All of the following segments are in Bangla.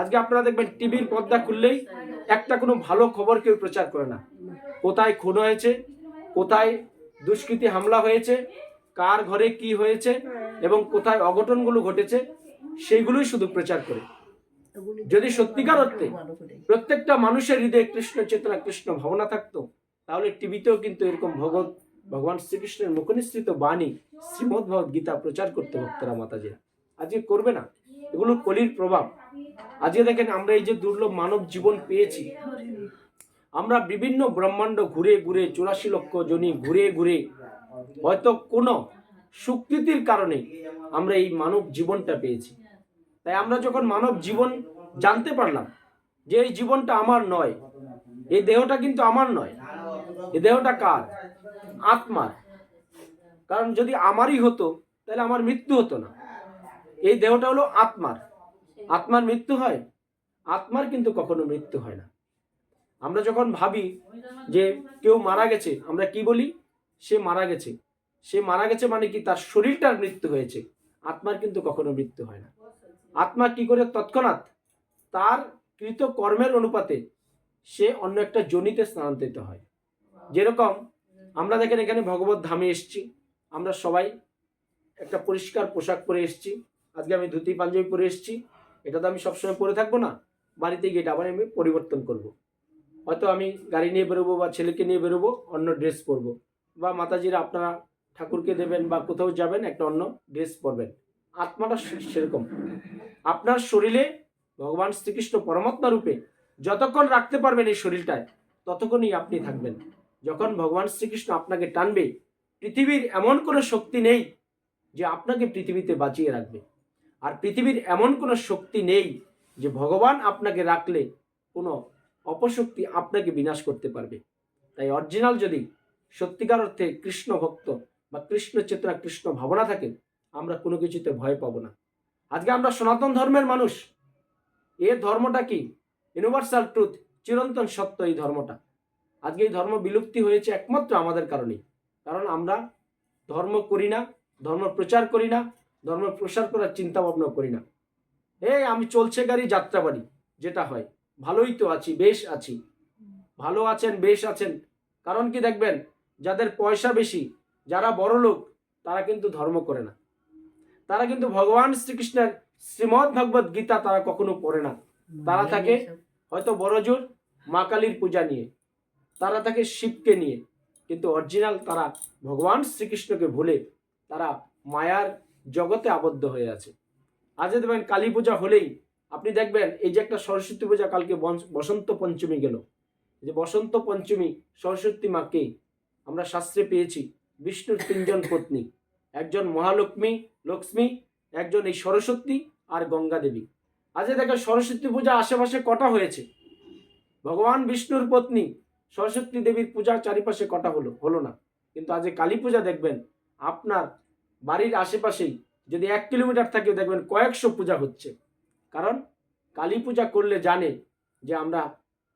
আজকে আপনারা দেখবেন টিভির পর্দা খুললেই একটা কোনো ভালো খবর কেউ প্রচার করে না। কোথায় খুন হয়েছে, কোথায় দুষ্কৃতী হামলা হয়েছে, কার ঘরে কি হয়েছে এবং কোথায় অঘটনগুলো ঘটেছে, সেইগুলোই শুধু প্রচার করে। যদি সত্যিকার অর্থে প্রত্যেকটা মানুষের হৃদয়ে কৃষ্ণ চেতনা, কৃষ্ণ ভাবনা থাকতো, তাহলে টিভিতেও কিন্তু এরকম ভগৎ ভগবান শ্রীকৃষ্ণের মুখনিসৃত বাণী, শ্রীমদ গীতা প্রচার করতে ভক্তরা মাতাজিরা। আজকে করবে না। এগুলো কলির প্রভাব। আজকে দেখেন আমরা এই যে দুর্লভ মানব জীবন পেয়েছি। আমরা বিভিন্ন ব্রহ্মাণ্ড ঘুরে ঘুরে, চুরাশি লক্ষ জনি ঘুরে ঘুরে, হয়তো কোনো সুকৃতির কারণে আমরা এই মানব জীবনটা পেয়েছি। তাই আমরা যখন মানব জীবন জানতে পারলাম যে এই জীবনটা আমার নয়, এই দেহটা কিন্তু আমার নয়, এই দেহটা কার? আত্মার। কারণ যদি আমারই হতো, তাহলে আমার মৃত্যু হতো না। এই দেহটা হলো আত্মার। আত্মার মৃত্যু হয়, আত্মার কিন্তু কখনো মৃত্যু হয় না। আমরা যখন ভাবি যে কেউ মারা গেছে, আমরা কি বলি? সে মারা গেছে। সে মারা গেছে মানে কি তার শরীরটার মৃত্যু হয়েছে। আত্মার কিন্তু কখনো মৃত্যু হয় না। আত্মা কি করে তৎক্ষণাৎ তার কৃত কর্মের অনুপাতে সে অন্য একটা জনিতে স্থানান্তরিত হয়। যেরকম আমরা দেখেন এখানে ভগবত ধামে এসছি, আমরা সবাই একটা পরিষ্কার পোশাক পরে এসছি। আজকে আমি ধুতি, পাঞ্জাবি পরে এসছি। এটা তো আমি সবসময় পরে থাকব না, বাড়িতে গিয়ে এটা আবার আমি পরিবর্তন করব। হয়তো আমি গাড়ি নিয়ে বেরোবো বা ছেলেকে নিয়ে বেরোবো, অন্য ড্রেস পরবো। বা মাতাজিরা আপনারা ঠাকুরকে দেবেন বা কোথাও যাবেন, একটা অন্য ড্রেস পরবেন। আত্মাটা সেরকম। আপনার শরীরে ভগবান শ্রীকৃষ্ণ পরমাত্মা রূপে যতক্ষণ রাখতে পারবেন এই শরীরটায়, ততক্ষণই আপনি থাকবেন। যখন ভগবান শ্রীকৃষ্ণ আপনাকে টানবে, পৃথিবীর এমন কোনো শক্তি নেই যে আপনাকে পৃথিবীতে বাঁচিয়ে রাখবে। আর পৃথিবীর এমন কোনো শক্তি নেই যে ভগবান আপনাকে রাখলে কোনো অপশক্তি আপনাকে বিনাশ করতে পারবে। তাই অরিজিনাল যদি সত্যিকার অর্থে কৃষ্ণ ভক্ত বা কৃষ্ণ চেতনা, কৃষ্ণ ভাবনা থাকে, আমরা কোনো কিছুতে ভয় পাবো না। আজকে আমরা সনাতন ধর্মের মানুষ। এ ধর্মটা কি? ইউনিভার্সাল ট্রুথ চিরন্তন সত্য এই ধর্মটা। আজকে এই ধর্ম বিলুপ্তি হয়েছে একমাত্র আমাদের কারণেই। কারণ আমরা ধর্ম করি না, ধর্ম প্রচার করি না ধর্ম প্রসার করার চিন্তা ভাবনা করি না। এই আমি চলছে গাড়ি যাত্রা বাড়ি যেটা হয়। ভালোই তো আছি বেশ আছি। ভালো আছেন বেশ আছেন। কারণ কি দেখবেন যাদের পয়সা বেশি যারা বড় লোক তারা কিন্তু ধর্ম করে না। তারা কিন্তু ভগবান শ্রীকৃষ্ণের শ্রীমৎ ভগবত গীতা তারা কখনো পড়ে না। তারা থাকে হয়তো বড়জোর মা কালীর পূজা নিয়ে। তারা থাকে শিবকে নিয়ে। কিন্তু অরিজিনাল তারা ভগবান শ্রীকৃষ্ণকে ভুলে তারা মায়ার জগতে আবদ্ধ হয়ে আছে। আজ দেখবেন কালী পূজা হলেই আপনি দেখবেন এই যে একটা সরস্বতী পূজা কালকে বসন্ত পঞ্চমী গেল। যে বসন্ত পঞ্চমী সরস্বতী মাকে আমরা শাস্ত্রে পেয়েছি, বিষ্ণুর তিনজন পত্নী। একজন মহালক্ষ্মী, লক্ষ্মী, একজন এই সরস্বতী আর গঙ্গা দেবী। আজ দেখেন সরস্বতী পূজা আশেপাশে কটা হয়েছে? ভগবান বিষ্ণুর পত্নী সরস্বতী দেবীর পূজা চারিপাশে কটা হলো হলো না। কিন্তু আজ কালী পূজা দেখবেন আপনার বাড়ির আশেপাশেই যদি এক কিলোমিটার থাকে দেখবেন কয়েকশো পূজা হচ্ছে। কারণ কালী পূজা করলে জানে যে আমরা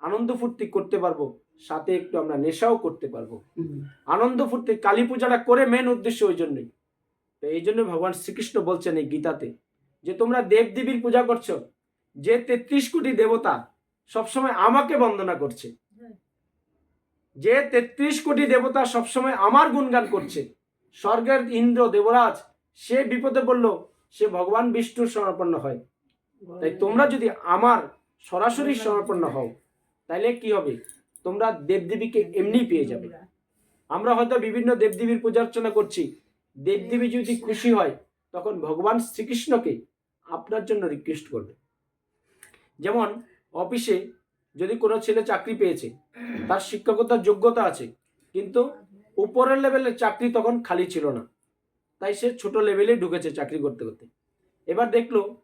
আনন্দ ফুর্তি করতে পারব সাথে একটু আমরা নেশাও করতে পারব। আনন্দ ফুর্তি কালী পূজাটা করে মেন উদ্দেশ্য ওই জন্যই। তো এই জন্য ভগবান শ্রীকৃষ্ণ বলছেন এই গীতাতে যে তোমরা দেবদেবীর পূজা করছ যে তেত্রিশ কোটি দেবতা সবসময় আমাকে বন্দনা করছে। যে তেত্রিশ কোটি দেবতা সবসময় আমার গুণগান করছে। স্বর্গের ইন্দ্র দেবরাজ সে বিপদে পড়ল সে ভগবান বিষ্ণুর সমর্পন্ন হয়। তাই তোমরা যদি আমার সরাসরি সমর্পন্ন হও তাহলে কি হবে? তোমরা দেবদেবীকে এমনি পেয়ে যাবে। আমরা হয়তো বিভিন্ন দেবদেবীর পূজা অর্চনা করছি। দেবদেবী যদি খুশি হয় তখন ভগবান শ্রীকৃষ্ণকে আপনার জন্য রিকোয়েস্ট করবে। যেমন অফিসে যদি কোনো ছেলে চাকরি পেয়েছে তার শিক্ষকতার যোগ্যতা আছে কিন্তু উপরের লেভেলের চাকরি তখন খালি ছিল না। তাই সে ছোট লেভেলে ঢুকেছে চাকরি করতে করতে। এবার দেখল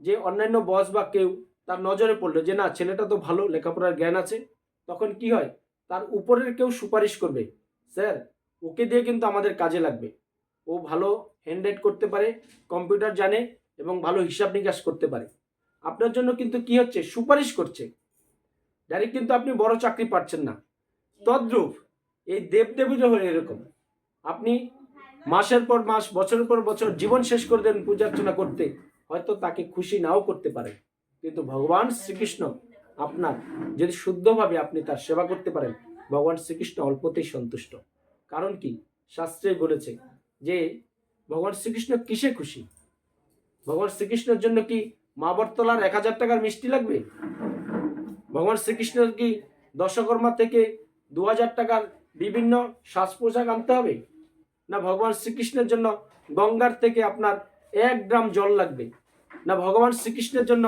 যে অন্যান্য বস বা কেউ তার নজরে পড়ল যে না, ছেলেটা তো ভালো, লেখাপড়ার জ্ঞান আছে। তখন কি হয়? তার উপরের কেউ সুপারিশ করবে, স্যার, ওকে দিয়ে কিন্তু আমাদের কাজে লাগবে। ও ভালো হ্যান্ড করতে পারে কম্পিউটার জানে এবং ভালো হিসাব নিকাশ করতে পারে। আপনার জন্য কিন্তু কি হচ্ছে? সুপারিশ করছে। ডাইরেক্ট কিন্তু আপনি বড় চাকরি পাচ্ছেন না। তদ্রূপ এই দেবদেবীরও হয়ে এরকম। আপনি মাসের পর মাস, বছরের পর বছর জীবন শেষ করে দেন পূজা অর্চনা করতে, হয়তো তাকে খুশি নাও করতে পারেন। কিন্তু ভগবান শ্রীকৃষ্ণ আপনার, যদি শুদ্ধভাবে আপনি তার সেবা করতে পারেন, ভগবান শ্রীকৃষ্ণ অল্পতেই সন্তুষ্ট। কারণ কি? শাস্ত্রে বলেছে যে, ভগবান শ্রীকৃষ্ণ কিসে খুশি? ভগবান শ্রীকৃষ্ণের জন্য কি মা বটতলার এক হাজার টাকার মিষ্টি লাগবে? ভগবান শ্রীকৃষ্ণের কি দশকর্মা থেকে দু হাজার টাকার বিভিন্ন সাজ পোশাক আনতে হবে? না ভগবান শ্রীকৃষ্ণের জন্য গঙ্গার থেকে আপনার এক গ্রাম জল লাগবে? না ভগবান শ্রীকৃষ্ণের জন্য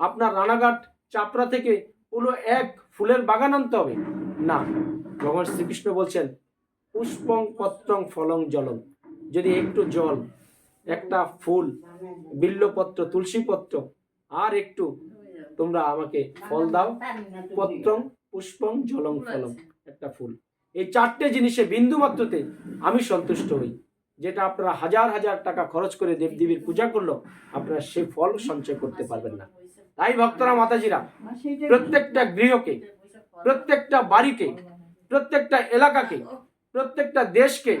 আপনার রানাঘাট চাপড়া থেকে পুরো এক ফুলের বাগান আনতে হবে? না। ভগবান শ্রীকৃষ্ণ বলছেন, পুষ্পং পত্রং ফলং জলং। যদি একটু জল, একটা ফুল, বিল্লপত্র তুলসী পত্র আর একটু তোমরা আমাকে ফল দাও, পত্রং, পুষ্পং, জলং, ফলং, একটা ফুল। এই চারটে জিনিসে বিন্দু মাত্রতে আমি সন্তুষ্ট হই। যেটা আপনারা হাজার হাজার টাকা খরচ করে দেবদেবীর পূজা করল, আপনারা সে ফল সঞ্চয় করতে পারবেন না। তাই ভক্তরা, মাতাজিরা, প্রত্যেকটা গৃহকে, প্রত্যেকটা বাড়িকে, প্রত্যেকটা এলাকাকে, প্রত্যেকটা দেশকে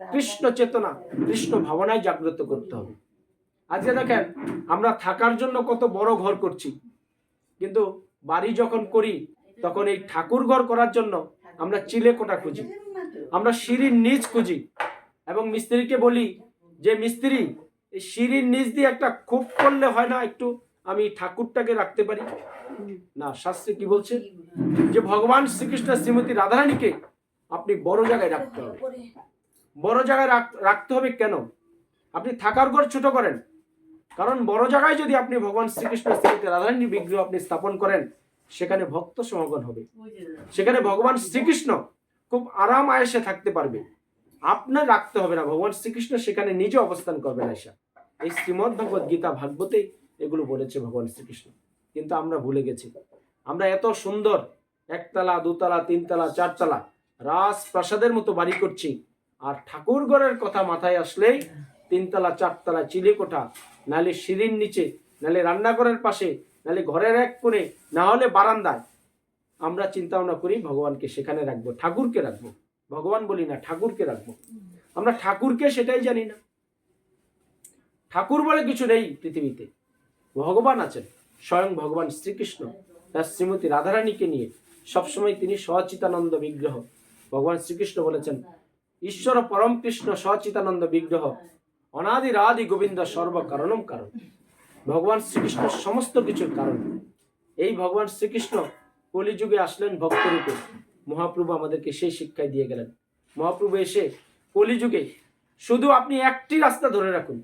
কৃষ্ণ চেতনা, কৃষ্ণ ভাবনায় জাগ্রত করতে হবে। আজকে দেখেন, আমরা থাকার জন্য কত বড় ঘর করছি। কিন্তু বাড়ি যখন করি, তখন এই ঠাকুর ঘর করার জন্য আমরা চিলে কোটা খুঁজি। আমরা সিঁড়ির নিচ খুঁজি। এবং মিস্ত্রিকে বলি যে, মিস্ত্রি, এই সিঁড়ির নিচ দিয়ে একটা খুব করলে হয় না একটু? আমি ঠাকুরটাকে রাখতে পারি? না, শাস্ত্রে কি বলছে? যে, ভগবান শ্রীকৃষ্ণ শ্রীমতী রাধারানীকে আপনি বড় জায়গায় রাখতে হবে। বড় জায়গায় রাখ- রাখতে হবে কেন? আপনি থাকার ঘর ছোট করেন। কারণ বড় জায়গায় যদি আপনি ভগবান শ্রীকৃষ্ণ শ্রীমতী রাধারানীর বিগ্রহ আপনি স্থাপন করেন সেখানে ভক্ত সমাগম হবে। সেখানে ভগবান শ্রীকৃষ্ণ খুব আরাম আয়েসে থাকতে পারবে। আপনার রাখতে হবে না ভগবান শ্রীকৃষ্ণ সেখানে নিজে অবস্থান করবেন আয়সা এই শ্রীমদ ভগবত গীতা ভাগবতেই এগুলো বলেছে ভগবান শ্রীকৃষ্ণ। কিন্তু আমরা ভুলে গেছি। আমরা এত সুন্দর একতলা দুতলা তিনতলা চারতলা রাজপ্রাসাদের মতো বাড়ি করছি আর ঠাকুরঘরের কথা মাথায় আসলেই তিনতলা চারতলা চিলেকোঠা নালে সিঁড়ির নিচে নালে রান্নাঘরের পাশে নালে ঘরের এক কোণে, না হলে বারান্দায়। আমরা চিন্তা ভাবনা করি ভগবানকে সেখানে রাখব, ঠাকুরকে রাখব। ভগবান বলি না, ঠাকুরকে রাখব। আমরা ঠাকুরকে সেটাই জানি না। ঠাকুর বলে কিছু নেই পৃথিবীতে। ভগবান আছেন, স্বয়ং ভগবান শ্রীকৃষ্ণ, তার শ্রীমতী রাধারানীকে নিয়ে। সবসময় তিনি সচিতানন্দ বিগ্রহ। ভগবান শ্রীকৃষ্ণ বলেছেন, ঈশ্বর পরম কৃষ্ণ সচিতানন্দ বিগ্রহ। অনাদি রাদি গোবিন্দ সর্ব কারণম কারণ। ভগবান শ্রীকৃষ্ণ সমস্ত কিছুর কারণ। এই ভগবান শ্রীকৃষ্ণ কলিযুগে আসলেন ভক্তরূপে। মহাপ্রভু আমাদেরকে সেই শিক্ষায় দিয়ে গেলেন। মহাপ্রভু এসে কলিযুগে শুধু আপনি একটি রাস্তা ধরে রাখুন।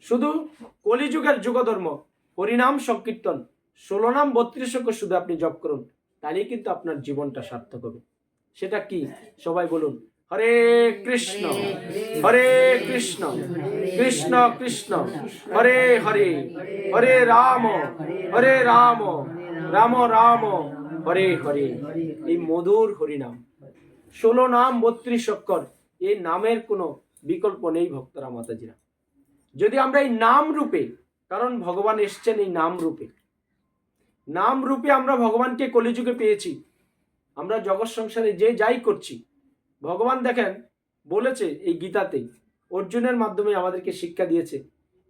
শুধু কলিযুগের যুগধর্ম, হরিনাম সংকীর্তন, ষোলো নাম বত্রিশ শুধু আপনি জপ করুন, তাহলেই কিন্তু আপনার জীবনটা সার্থক হবে। সেটা কি? সবাই বলুন। হরে কৃষ্ণ হরে কৃষ্ণ কৃষ্ণ কৃষ্ণ, হরে হরে হরে রাম হরে রাম রাম রাম, হরে হরে। এই মধুর হরিনাম। ষোলো নাম বত্রিশ অক্ষর এই নামের কোনো বিকল্প নেই ভক্তরা মাতাজিরা। যদি আমরা এই নাম রূপে, কারণ ভগবান এসছেন এই নাম রূপে নাম রূপে আমরা ভগবানকে কলিযুগে পেয়েছি, আমরা জগৎ সংসারে যে যাই করছি ভগবান দেখেন বলেছে এই গীতাতেই অর্জুনের মাধ্যমে আমাদেরকে শিক্ষা দিয়েছে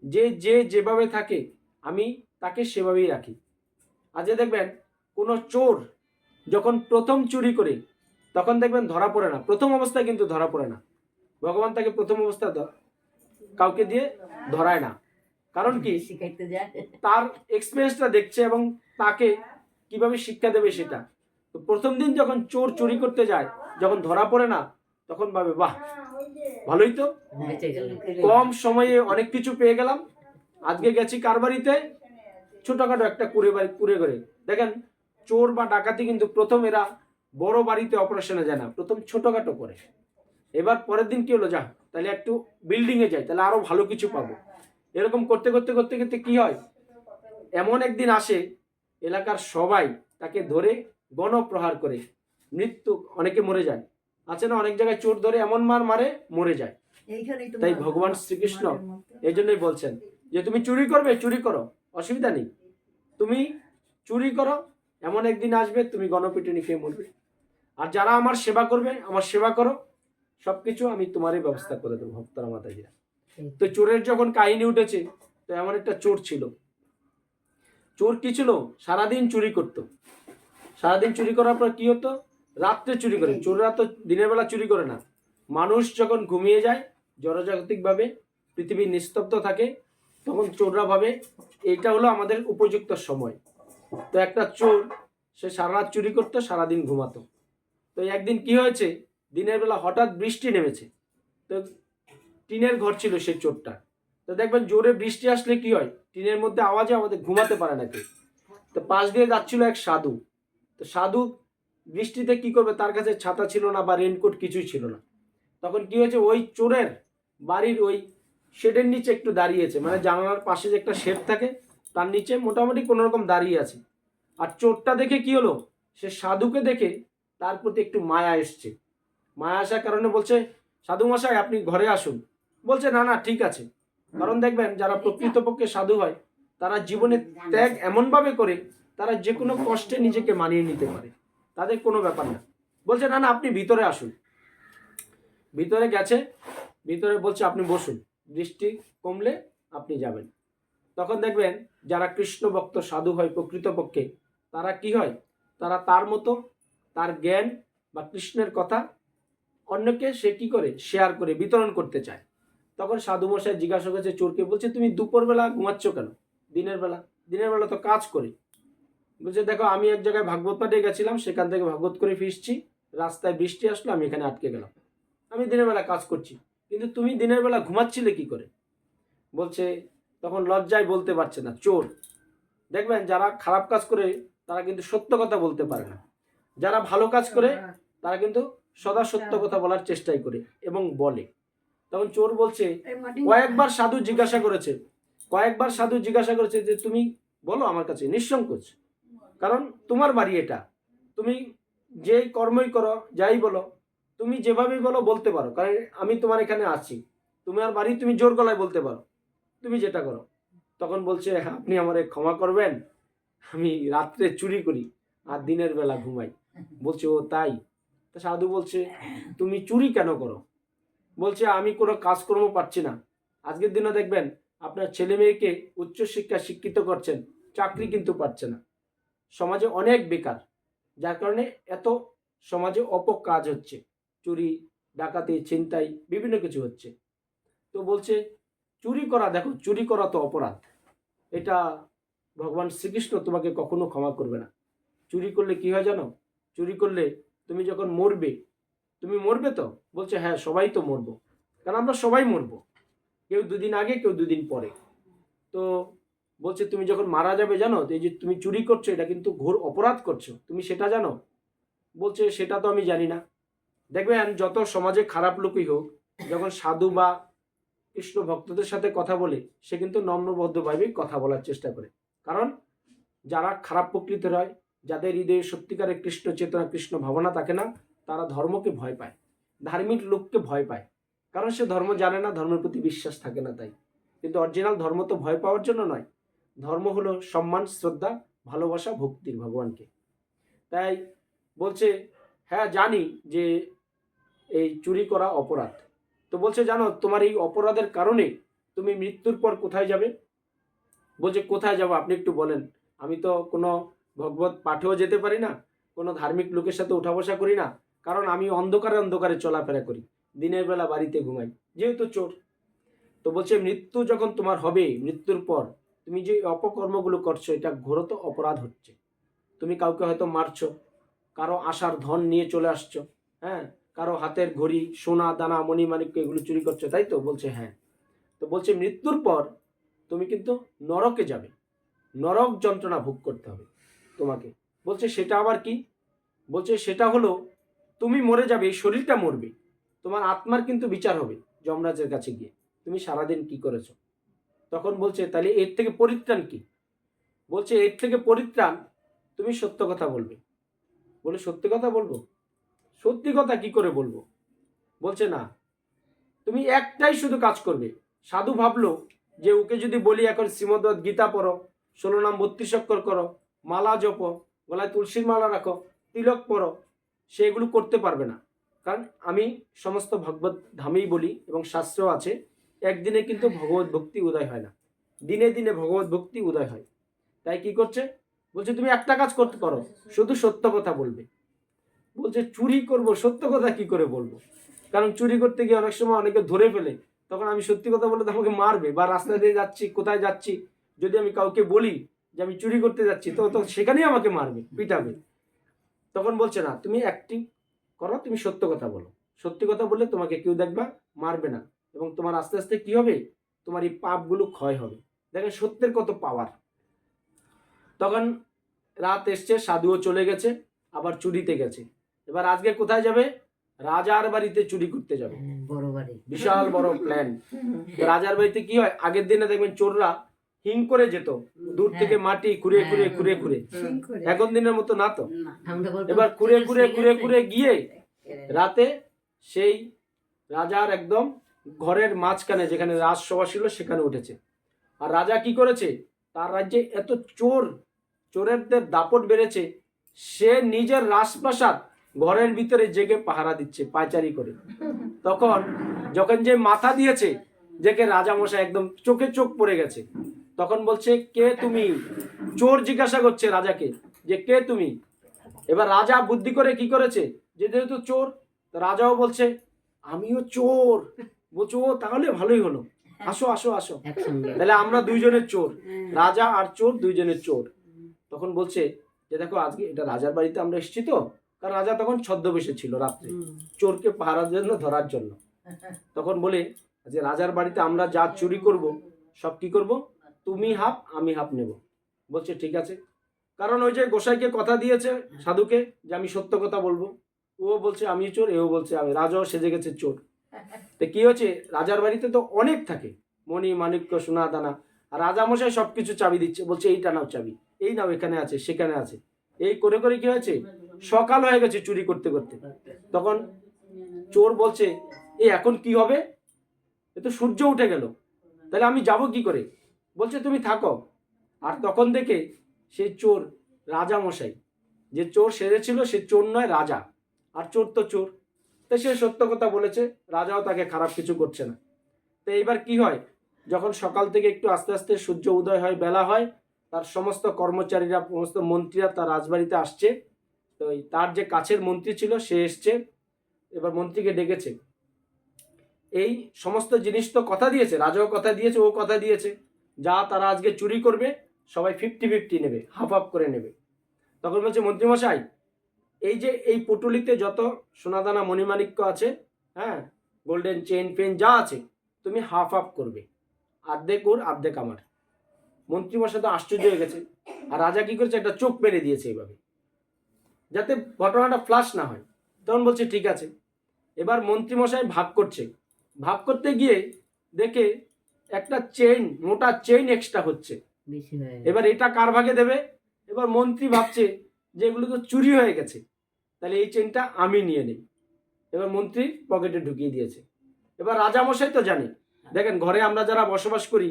যে যে যেভাবে থাকে আমি তাকে সেভাবেই রাখি। আজকে দেখবেন কোনো চোর যখন প্রথম চুরি করে তখন দেখবেন ধরা পড়ে না। প্রথম অবস্থায় কিন্তু ধরা পড়ে না। ভগবান তাকে প্রথম অবস্থায় ধ- কাউকে দিয়ে ধরায় না। কারণ কি? তার এক্সপিরিয়েন্সটা দেখছে এবং তাকে কীভাবে শিক্ষা দেবে সেটা। তো প্রথম দিন যখন চোর চুরি করতে যায় যখন ধরা পড়ে না তখন ভাবে বাহ ভালোই তো। কম সময়ে অনেক কিছু পেয়ে গেলাম। আজকে গেছি কার বাড়িতে? ছোটখাটো একটা কুড়ে বাড়ি কুড়ে করে দেখেন চোর বা ডাকাতি কিন্তু প্রথম এরা বড় বাড়িতে অপারেশনে যায় না। প্রথম ছোটখাটো করে। এবার পরের দিন কি হলো? যা তাহলে একটু বিল্ডিং এ যাই তাহলে আরও ভালো কিছু পাবো। এরকম করতে করতে করতে করতে কি হয়? এমন একদিন আসে এলাকার সবাই তাকে ধরে গণপ্রহার করে মৃত্যু অনেকে মরে যায়। আছে না? অনেক জায়গায় চোর ধরে এমন মার মারে মরে যায়। তাই ভগবান শ্রীকৃষ্ণ এই জন্যই বলছেন যে তুমি চুরি করবে চুরি করো। অসুবিধা নেই। তুমি চুরি করো। এমন একদিন আসবে তুমি গণপিটুনি খেয়ে মরবে। আর যারা আমার সেবা করবে আমার সেবা করো। সবকিছু আমি তোমারই ব্যবস্থা করে দেবো ভক্তরা মাতাজিরা। তো চোরের যখন কাহিনী উঠেছে তো এমন একটা চোর ছিল। চোর কি ছিল? সারাদিন চুরি করতো। সারাদিন চুরি করার পর কি হতো? রাত্রে চুরি করে, চোররা তো দিনের বেলা চুরি করে না। মানুষ যখন ঘুমিয়ে যায় জনজাগতিকভাবে পৃথিবী নিস্তব্ধ থাকে, তখন চোররা ভাবে, এইটা হলো আমাদের উপযুক্ত সময়। তো একটা চোর, সে সারা রাত চুরি করতো, সারাদিন ঘুমাতো। তো একদিন কি হয়েছে, দিনের বেলা হঠাৎ বৃষ্টি নেমেছে। তো টিনের ঘর ছিল সেই চোরটা তো দেখবেন জোরে বৃষ্টি আসলে কি হয়, টিনের মধ্যে আওয়াজে আমাদের ঘুমাতে পারে না কেউ। তো পাশ দিয়ে যাচ্ছিল এক সাধু। তো সাধু বৃষ্টিতে কি করবে? তার কাছে ছাতা ছিল না বা রেনকোট কিছুই ছিল না। তখন কি হয়েছে? ওই চোরের বাড়ির ওই শেডের নিচে একটু দাঁড়িয়েছে। মানে জানালার পাশে যে একটা শেড থাকে, তার নিচে মোটামুটি কোনো রকম দাঁড়িয়ে আছে। আর চোরটা দেখে কি হলো? সে সাধুকে দেখে তার প্রতি একটু মায়া এসছে। মায়া আসার কারণে বলছে, সাধু মশাই, আপনি ঘরে আসুন। বলছে, না না, ঠিক আছে। কারণ দেখবেন, যারা প্রকৃতপক্ষে সাধু হয়, তারা জীবনে ত্যাগ এমনভাবে করে, তারা যে কোনো কষ্টে নিজেকে মানিয়ে নিতে পারে। তাদের কোনো ব্যাপার না। বলছে, না না, আপনি ভিতরে আসুন। ভিতরে গেছে, ভিতরে বলছে, আপনি বসুন বৃষ্টি কমলে আপনি যাবেন। তখন দেখবেন, যারা কৃষ্ণ ভক্ত, সাধু হয় প্রকৃতপক্ষে, তারা কি হয়? তারা তার মতো, তার জ্ঞান বা কৃষ্ণের কথা অন্যকে সে কি করে? শেয়ার করে, বিতরণ করতে চায়। তখন সাধু মশাই জিজ্ঞাসা করেছে, চোরকে? বলছে, তুমি দুপুরবেলা ঘুমাচ্ছ কেন? দিনের বেলা দিনের বেলা তো কাজ করি। বলছে, দেখো, আমি এক জায়গায় ভাগবত পাঠে গেছিলাম, সেখান থেকে ভাগবত করে ফিরছি। রাস্তায় বৃষ্টি আসলো, আমি এখানে আটকে গেলাম। আমি দিনের বেলা কাজ করছি, কিন্তু তুমি দিনের বেলা ঘুমাচ্ছিলে কি করে? বলছে, তখন লজ্জায় বলতে পারছে না, চোর। দেখবেন, যারা খারাপ কাজ করে, তারা কিন্তু সত্য কথা বলতে পারে না। যারা ভালো কাজ করে, তারা কিন্তু সদা সত্য কথা বলার চেষ্টাই করে এবং বলে। তখন চোর বলছে, কয়েকবার সাধু জিজ্ঞাসা করেছে, কয়েকবার সাধু জিজ্ঞাসা করেছে যে, তুমি বলো আমার কাছে, নিঃসংকোচ। কারণ তোমার বাড়ি এটা। তুমি যে কর্মই করো যাই বলো তুমি যেভাবেই বলো বলতে পারো। কারণ আমি তোমার এখানে আছি। তোমার বাড়ি তুমি জোর গলায় বলতে পারো। তুমি যেটা করো। তখন বলছে "হ্যাঁ, আপনি আমারে ক্ষমা করবেন। আমি রাত্রে চুরি করি আর দিনের বেলা ঘুমাই। বলছে ও তাই? তা সাধু বলছে তুমি চুরি কেন করো? বলছে আমি কোনো কাজকর্ম পাচ্ছি না। আজকের দিনে দেখবেন আপনার ছেলে মেয়েকে উচ্চশিক্ষা শিক্ষিত করছেন চাকরি কিন্তু পাচ্ছে না। সমাজে অনেক বেকার, যার কারণে এত সমাজে অপকাজ হচ্ছে। চুরি, ডাকাতি, ছিনতাই, বিভিন্ন কিছু হচ্ছে। তো বলছে, চুরি করা, দেখো, চুরি করা তো অপরাধ। এটা ভগবান শ্রীকৃষ্ণ তোমাকে কখনো ক্ষমা করবে না। চুরি করলে কি হয় জানো? চুরি করলে তুমি যখন মরবে, তুমি মরবে তো? বলছে হ্যাঁ সবাই তো মরবো। কারণ আমরা সবাই মরবো। কেউ দুদিন আগে, কেউ দুদিন পরে। তো বলছে, তুমি যখন মারা যাবে জানো এই যে তুমি চুরি করছ, এটা কিন্তু ঘোর অপরাধ করছ। তুমি সেটা জানো? বলছে, সেটা তো আমি জানি না। দেখবেন যত সমাজে খারাপ লোকই হোক, যখন সাধু বা কৃষ্ণ ভক্তদের সাথে কথা বলে, সে কিন্তু নম্রবদ্ধভাবেই কথা বলার চেষ্টা করে। কারণ, যারা খারাপ প্রকৃতির হয়, যাদের হৃদয়ে সত্যিকারের কৃষ্ণ চেতনা, কৃষ্ণ ভাবনা থাকে না, তারা ধর্মকে ভয় পায়। ধার্মিক লোককে ভয় পায়। কারণ সে ধর্ম জানে না, ধর্মের প্রতি বিশ্বাস থাকে না তাই। কিন্তু অরিজিনাল ধর্ম তো ভয় পাওয়ার জন্য নয়। ধর্ম হলো সম্মান, শ্রদ্ধা, ভালোবাসা, ভক্তির ভগবানকে। তাই বলছে হ্যাঁ জানি যে এই চুরি করা অপরাধ। তো বলছে, জানো, তোমার এই অপরাধের কারণে তুমি মৃত্যুর পর কোথায় যাবে? বলছে, কোথায় যাব? আপনি একটু বলেন। আমি তো কোনো ভগবত পাঠেও যেতে পারি না, কোনো ধার্মিক লোকের সাথে উঠা বসা করি না, কারণ আমি অন্ধকারে অন্ধকারে চলাফেরা করি। দিনের বেলা বাড়িতে ঘুমাই, যেহেতু চোর। তো বলছে, মৃত্যু যখন তোমার হবে, মৃত্যুর পর তুমি যে অপকর্মগুলো করছ, এটা ঘোরত অপরাধ হচ্ছে। তুমি কাউকে হয়তো মারছো, কারও আশার ধন নিয়ে চলে আসছো হ্যাঁ? কারও হাতের ঘড়ি, সোনা, দানা মণিমাণিক্য এগুলো চুরি করছ, তাই তো? বলছে হ্যাঁ। তো বলছে, মৃত্যুর পর তুমি কিন্তু নরকে যাবে। নরক যন্ত্রণা ভোগ করতে হবে তোমাকে। বলছে, সেটা আবার কি? বলছে, সেটা হলো, তুমি মরে যাবে, এই শরীরটা মরবে। তোমার আত্মার কিন্তু বিচার হবে যমরাজের কাছে গিয়ে। তুমি সারাদিন কি করেছ? তখন বলছে, তাহলে এর থেকে পরিত্রাণ কি? বলছে, এর থেকে পরিত্রাণ তুমি সত্য কথা বলবে। বলে, সত্যি কথা বলব? সত্যি কথা কি করে বলব? বলছে, না, তুমি একটাই শুধু কাজ করবে। সাধু ভাবলো যে ওকে যদি বলি, এখন শ্রীমদ গীতা পড়ো, ষোলো নাম বত্রিশ অক্ষর করো, মালা জপো, গলায় তুলসীর মালা রাখো, তিলক পড়ো সেগুলো করতে পারবে না। কারণ আমি সমস্ত ভগবত ধামেই বলি এবং শাস্ত্র আছে। একদিনে কিন্তু ভগবত ভক্তি উদয় হয় না। দিনে দিনে ভগবত ভক্তি উদয় হয়। তাই কি করছে? বলছে, তুমি একটা কাজ করতে করো শুধু সত্য কথা বলবে। বলছে, চুরি করব, সত্য কথা কি করে বলব? কারণ চুরি করতে গিয়ে অনেক সময় অনেকে ধরে ফেলে, তখন আমি সত্যি কথা বলে আমাকে মারবে বা রাস্তা দিয়ে যাচ্ছি, কোথায় যাচ্ছি, যদি আমি কাউকে বলি যে আমি চুরি করতে যাচ্ছি, তো তো সেখানেই আমাকে মারবে, পিটাবে। তখন বলছে, না, তুমি অ্যাক্টিং করো, তুমি সত্য কথা বলো। সত্যি কথা বললে তোমাকে কেউ দেখবা, মারবে না। এবং তোমার আস্তে আস্তে কি হবে? তোমার এই পাপগুলো ক্ষয় হবে। দেখেন সত্যের কত পাওয়ার তখন রাত এসছে সাধুও চলে গেছে আবার চুরিতে গেছে। এবার আজকে কোথায় যাবে? রাজার বাড়িতে চুরি করতে যাবে। হ্যাঁ, বড় বাড়ি। বিশাল বড় প্ল্যান রাজার বাড়িতে কি হয়? আগের দিনে দেখবেন চোররা হিং করে যেত। দূর থেকে মাটি খুঁড়ে খুঁড়ে খুঁড়ে খুঁড়ে। এখন দিনের মতো না তো? এবার খুঁড়ে খুঁড়ে হয়ে খুঁড়ে খুঁড়ে গিয়ে রাতে সেই রাজার একদম ঘরের মাঝখানে যেখানে রাজসভা ছিল, সেখানে উঠেছে। আর রাজা কি করেছে? তার রাজ্যে এত চোর, চোরেরদের দাপট বেড়েছে, সে নিজের রাজপ্রাসাদ ঘরের ভিতরে জেগে পাহারা দিচ্ছে, পায়চারি করে। তখন যখন যে মাথা দিয়েছে জেকে রাজামশাই একদম চোখে চোখ পড়ে গেছে। তখন বলছে, কে তুমি? চোর জিজ্ঞাসা করছে রাজাকে যে, কে তুমি? এবার রাজা বুদ্ধি করে কি করেছে? যে, যেহেতু চোর রাজাও বলছে, আমিও চোর। বলছো ও তাহলে ভালোই হলো। আসো আসো আসো। তাহলে আমরা দুইজনের চোর রাজা আর চোর দুইজনের চোর। তখন বলছে যে দেখো আজকে এটা রাজার বাড়িতে আমরা এসেছি তো? কারণ রাজা তখন ছদ্মবেশে ছিল রাত্রে চোরকে পাহারার জন্য ধরার জন্য। তখন বলে যে রাজার বাড়িতে আমরা যা চুরি করব সব কি করব? তুমি হাফ আমি হাফ নেব। বলছে ঠিক আছে। কারণ ওই যে গোসাইকে কথা দিয়েছে সাধুকে যে আমি সত্য কথা বলব। ও বলছে আমি চোর। এও বলছে আমি রাজাও সেজে গেছে চোর। তো কি হচ্ছে? রাজার বাড়িতে তো অনেক থাকে। মণি, মাণিক্য সোনা দানা আর রাজামশাই সব কিছু চাবি দিচ্ছে। বলছে, এইটা নাও চাবি। এই নাও, এখানে আছে, সেখানে আছে। এই করে করে কি হয়েছে? সকাল হয়ে গেছে চুরি করতে করতে। তখন চোর বলছে, এ, এখন কি হবে? এ তো সূর্য উঠে গেল। তাহলে আমি যাব কি করে? বলছে, তুমি থাকো। আর তখন দেখে সেই চোর রাজা মশাই যে চোর সেরেছিল, সে চোর নয়, রাজা। আর চোর তো চোর। তো সে সত্য কথা বলেছে, রাজাও তাকে খারাপ কিছু করছে না। তো এইবার কি হয়? যখন সকাল থেকে একটু আস্তে আস্তে সূর্য উদয় হয়, বেলা হয়, তার সমস্ত কর্মচারীরা, সমস্ত মন্ত্রীরা তার রাজবাড়িতে আসছে। তো তার যে কাছের মন্ত্রী ছিল, সে এসছে, এবার মন্ত্রীকে ডেকেছে। এই সমস্ত জিনিস তো কথা দিয়েছে, রাজাও কথা দিয়েছে, ও কথা দিয়েছে। যা তারা আজকে চুরি করবে, সবাই ফিফটি ফিফটি নেবে হাফ হাফ করে নেবে। তখন বলছে, মন্ত্রীমশাই এই যে এই পুটুলিতে যত সোনাদানা মণিমাণিক্য আছে হ্যাঁ গোল্ডেন চেন পেন যা আছে তুমি হাফ হাফ করবে। আর্ধেক ওর আর্ধেক আমার। মন্ত্রীমশাই তো আশ্চর্য হয়ে গেছে। আর রাজা কি করেছে? একটা চোখ মেরে দিয়েছে এইভাবে যাতে ঘটনাটা ফ্লাশ না হয়। তখন বলছে ঠিক আছে। এবার মন্ত্রীমশাই ভাগ করছে। ভাগ করতে গিয়ে দেখে একটা চেইন মোটা চেইন এক্সট্রা হচ্ছে। এবার এটা কার ভাগে দেবে? এবার মন্ত্রী ভাবছে যে এগুলো তো চুরি হয়ে গেছে। তাহলে এই চেনটা আমি নিয়ে নেই। এবার মন্ত্রী পকেটে ঢুকিয়ে দিয়েছে। এবার রাজামশাই তো জানে। দেখেন, ঘরে আমরা যারা বসবাস করি,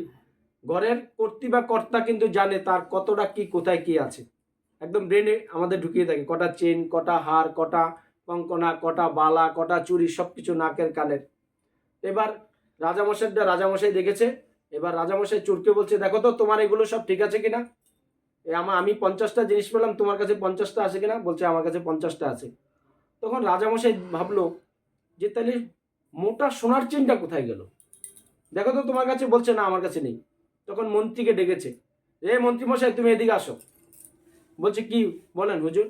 ঘরের কর্তৃ বা কর্তা কিন্তু জানে তার কতটা কি, কোথায় কি আছে। একদম ব্রেনে আমাদের ঢুকিয়ে থাকে, কটা চেন কটা হার, কটা কঙ্কনা, কটা বালা, কটা চুরি সব কিছু নাকের কানের। এবার রাজামশাইটা, রাজামশাই দেখেছে। এবার রাজামশাই চোরকে বলছে, দেখো তো, তোমার এগুলো সব ঠিক আছে কিনা? আমার আমি পঞ্চাশটা জিনিস পেলাম, তোমার কাছে পঞ্চাশটা আছে কিনা? বলছে, আমার কাছে পঞ্চাশটা আছে। তখন রাজামশাই ভাবলো যে, তাহলে মোটা সোনার চেনটা কোথায় গেল? দেখো তো, তোমার কাছে বলছে, না, আমার কাছে নেই। তখন মন্ত্রীকে ডেকেছে, এ মন্ত্রীমশাই, তুমি এদিকে আসো। বলছে, কি বলেন হুজুর?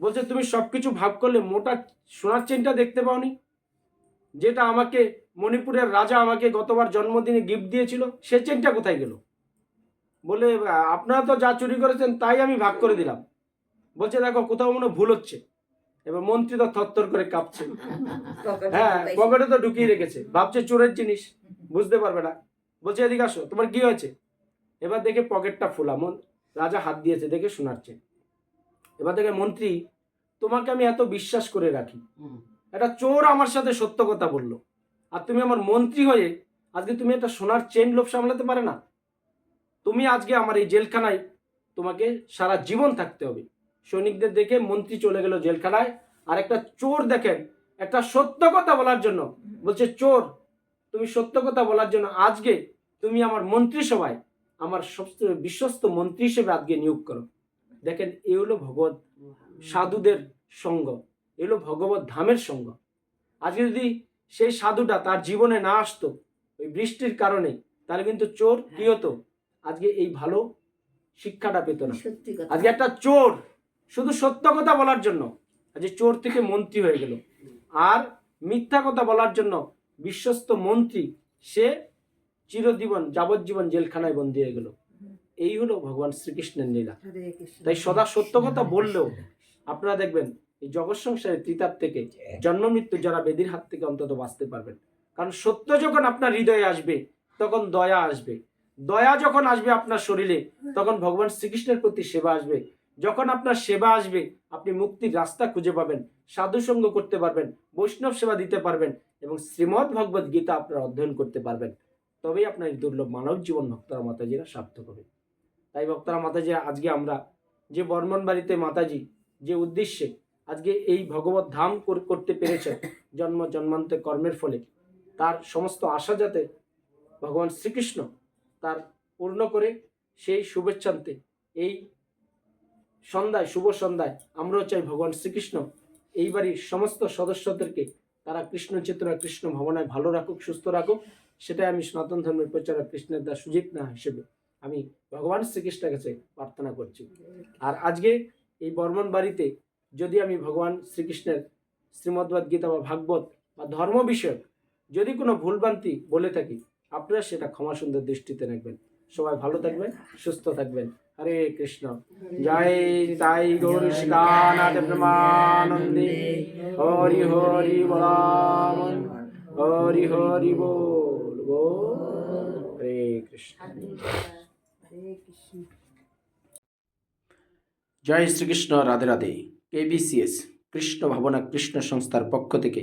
বলছে, তুমি সব কিছু ভাগ করলে মোটা সোনার চেনটা দেখতে পাওনি? যেটা আমাকে মণিপুরের রাজা আমাকে গতবার জন্মদিনে গিফট দিয়েছিল, সে চেনটা কোথায় গেল? বলে আপনারা তো যা চুরি করেছেন তাই আমি ভাগ করে দিলাম। বলছে দেখো কোথাও মনে ভুল হচ্ছে। এবার মন্ত্রী তো থরথর করে কাঁপছে। হ্যাঁ পকেটে তো ঢুকিয়ে রেখেছে। ভাবছে চোরের জিনিস বুঝতে পারবে না। বলছে এদিকে আসো তোমার কি হয়েছে? এবার দেখে পকেটটা ফোলা। মন রাজা হাত দিয়েছে দেখে শোনাচ্ছে। এবার দেখে মন্ত্রী তোমাকে আমি এত বিশ্বাস করে রাখি। একটা চোর আমার সাথে সত্য কথা বলল। আর তুমি আমার মন্ত্রী হয়ে আজকে তুমি একটা সোনার চেন লোভ সামলাতে পারে না? তুমি আজকে আমার এই জেলখানায় তোমাকে সারা জীবন থাকতে হবে। সৈনিকদের দেখে মন্ত্রী চলে গেল জেলখানায়। আর একটা চোর দেখেন, একটা সত্য কথা বলার জন্য। বলছে, চোর, তুমি সত্য কথা বলার জন্য আজকে তুমি আমার মন্ত্রিসভায় আমার সবচেয়ে বিশ্বস্ত মন্ত্রী হিসেবে আজকে নিয়োগ করো। দেখেন, এ হলো ভগবত সাধুদের সঙ্গ। এ হলো ভগবত ধামের সঙ্গ। আজকে যদি সেই সাধুটা তার জীবনে না আসতো, ওই বৃষ্টির কারণে, তাহলে কিন্তু চোর কি হতো? আজকে এই ভালো শিক্ষাটা পেত না। আজকে একটা চোর শুধু সত্য কথা বলার জন্য আজকে চোর থেকে মন্ত্রী হয়ে গেল। আর মিথ্যা কথা বলার জন্য বিশ্বস্ত মন্ত্রী সে চিরজীবন যাবজ্জীবন জেলখানায় বন্দী হয়ে গেল। এই হলো ভগবান শ্রীকৃষ্ণের লীলা। তাই সদা সত্য কথা বললেও আপনারা দেখবেন এই জগৎ সংসারের ত্রিতাপ থেকে জন্ম মৃত্যু যারা বেদির হাত থেকে অন্তত বাঁচতে পারবেন। কারণ সত্য যখন আপনার হৃদয়ে আসবে তখন দয়া আসবে। দয়া যখন আসবে আপনার শরীরে, তখন ভগবান শ্রীকৃষ্ণের প্রতি সেবা আসবে। যখন আপনার সেবা আসবে, আপনি মুক্তির রাস্তা খুঁজে পাবেন, সাধু সঙ্গ করতে পারবেন, বৈষ্ণব সেবা দিতে পারবেন এবং শ্রীমদ্ ভগবত গীতা আপনার অধ্যয়ন করতে পারবেন। তবেই আপনার এই দুর্লভ মানব জীবন ভক্তরা মাতাজিরা সার্থক হবে। তাই ভক্তরা মাতাজি আজকে আমরা যে বর্মন বাড়িতে মাতাজি, যে উদ্দেশ্যে আজকে এই ভগবত ধাম করতে পেরেছেন, জন্ম জন্মান্তে কর্মের ফলে, তার সমস্ত আশা যাতে ভগবান শ্রীকৃষ্ণ তার পূর্ণ করে সেই শুভেচ্ছান্তে এই সন্ধ্যায়, শুভ সন্ধ্যায় আমরাও চাই ভগবান শ্রীকৃষ্ণ এই বাড়ির সমস্ত সদস্যদেরকে তারা কৃষ্ণ চেতনা, কৃষ্ণ ভবনায় ভালো রাখুক, সুস্থ রাখুক। সেটাই আমি সনাতন ধর্মের প্রচারক কৃষ্ণের দাস সুজিত না হিসেবে আমি ভগবান শ্রীকৃষ্ণের কাছে প্রার্থনা করছি। আর আজকে এই বর্মন বাড়িতে যদি আমি ভগবান শ্রীকৃষ্ণের শ্রীমদ্ভাদ গীতা বা ভাগবত বা ধর্ম বিষয়ক যদি কোনো ভুলভ্রান্তি বলে থাকি আপনারা সেটা ক্ষমা সুন্দর দৃষ্টিতে রাখবেন। সবাই ভালো থাকবেন, সুস্থ থাকবেন। হরে কৃষ্ণ। জয় তাই গৌর হরি হরি বলাম, হরি হরি বল হরে কৃষ্ণ। জয় শ্রীকৃষ্ণ, রাধে রাধে। কেবিসিএস কৃষ্ণ ভাবনা কৃষ্ণ সংস্থার পক্ষ থেকে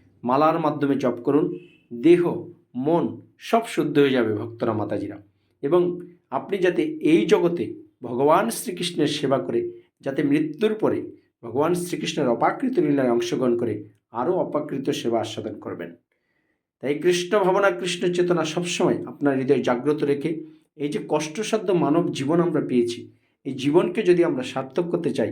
মালার মাধ্যমে জপ করুন। দেহ, মন সব শুদ্ধ হয়ে যাবে ভক্তরা, মাতাজিরা। এবং আপনি যাতে এই জগতে ভগবান শ্রীকৃষ্ণের সেবা করে, যাতে মৃত্যুর পরে ভগবান শ্রীকৃষ্ণের অপাকৃত লীলায় অংশগ্রহণ করে আরও অপাকৃত সেবা আস্বাদন করবেন। তাই কৃষ্ণ ভাবনা, কৃষ্ণ চেতনা সবসময় আপনার হৃদয় জাগ্রত রেখে, এই যে কষ্টসাধ্য মানব জীবন আমরা পেয়েছি, এই জীবনকে যদি আমরা সার্থক করতে চাই